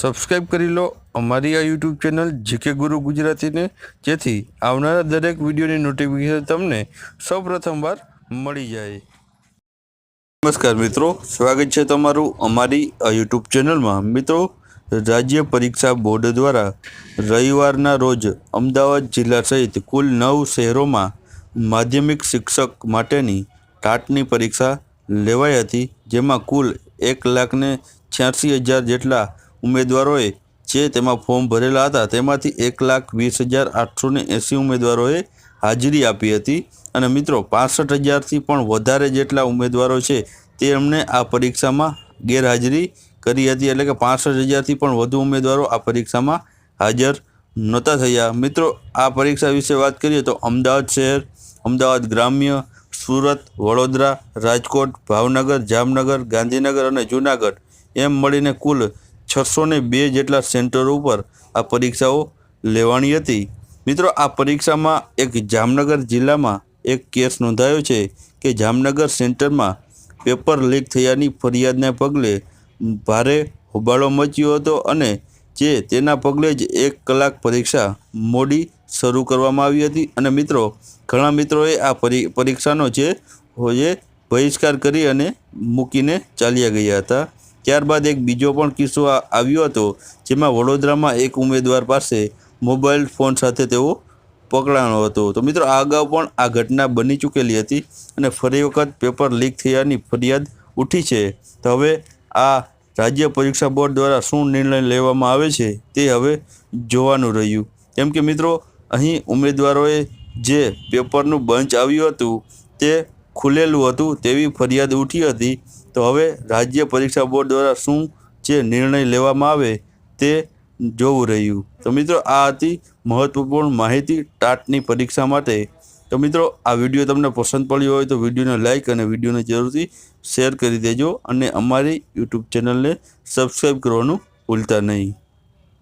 Subscribe કરી લો. અમારી આ યુટ્યુબ ચેનલ જીકે ગુરુ ગુજરાતીને જેથી આવનારા દરેક વિડીયોની નોટિફિકેશન તમને સૌપ્રથમવાર મળી જાય. નમસ્કાર મિત્રો, સ્વાગત છે તમારું અમારી આ યુટ્યુબ ચેનલમાં મિત્રો, રાજ્ય પરીક્ષા બોર્ડ દ્વારા રવિવારના રોજ અમદાવાદ જિલ્લા સહિત કુલ નવ શહેરોમાં માધ્યમિક શિક્ષક માટેની ટાટની પરીક્ષા લેવાઈ હતી, જેમાં કુલ એક લાખને છ્યાસી હજાર જેટલા ઉમેદવારોએ જે તેમાં ફોર્મ ભરેલા હતા, તેમાંથી એક લાખ વીસ હજાર આઠસો ને એંસી ઉમેદવારોએ હાજરી આપી હતી. અને મિત્રો, પાસઠ હજારથી પણ વધારે જેટલા ઉમેદવારો છે, તે એમણે આ પરીક્ષામાં ગેરહાજરી કરી હતી. એટલે કે પાસઠ હજારથી પણ વધુ ઉમેદવારો આ પરીક્ષામાં હાજર નહોતા થયા. મિત્રો, આ પરીક્ષા વિશે વાત કરીએ તો અમદાવાદ શહેર, અમદાવાદ ગ્રામ્ય, સુરત, વડોદરા, રાજકોટ, ભાવનગર, જામનગર, ગાંધીનગર અને જૂનાગઢ એમ મળીને કુલ છસો ને બે જેટલા સેન્ટરો ઉપર આ પરીક્ષાઓ લેવાની હતી. મિત્રો, આ પરીક્ષામાં એક જામનગર જિલ્લામાં એક કેસ નોંધાયો છે કે જામનગર સેન્ટરમાં પેપર લીક થયાની ફરિયાદને પગલે ભારે હોબાળો મચ્યો હતો અને જે તેના પગલે જ એક કલાક પરીક્ષા મોડી શરૂ કરવામાં આવી હતી. અને મિત્રો, ઘણા મિત્રોએ આ પરી, પરીક્ષાનો જે બહિષ્કાર કરી અને મૂકીને ચાલ્યા ગયા હતા. ત્યારબાદ એક બીજો પણ કિસ્સો આવ્યો હતો, જેમાં વડોદરામાં એક ઉમેદવાર પાસે મોબાઈલ ફોન સાથે તેઓ પકડાનો હતો. તો મિત્રો, આ અગાઉ પણ આ ઘટના બની ચૂકેલી હતી અને ફરી વખત પેપર લીક થયાની ફરિયાદ ઉઠી છે. તો હવે આ રાજ્ય પરીક્ષા બોર્ડ દ્વારા શું નિર્ણય લેવામાં આવે છે તે હવે જોવાનું રહ્યું. કેમ કે મિત્રો, અહીં ઉમેદવારોએ જે પેપરનું બંચ આવ્યું હતું તે ખુલેલું હતું તેવી ફરિયાદ ઉઠી હતી. તો હવે રાજ્ય પરીક્ષા બોર્ડ દ્વારા શું જે નિર્ણય લેવામાં આવે તે જોવું રહ્યું. તો મિત્રો, આ હતી મહત્વપૂર્ણ માહિતી ટાટની પરીક્ષા માટે. તો મિત્રો, આ વીડિયો તમને પસંદ પડ્યો હોય તો વિડીયોને લાઇક અને વિડીયોને જરૂરથી શેર કરી દેજો અને અમારી યુટ્યુબ ચેનલને સબસ્ક્રાઈબ કરવાનું ભૂલતા નહીં.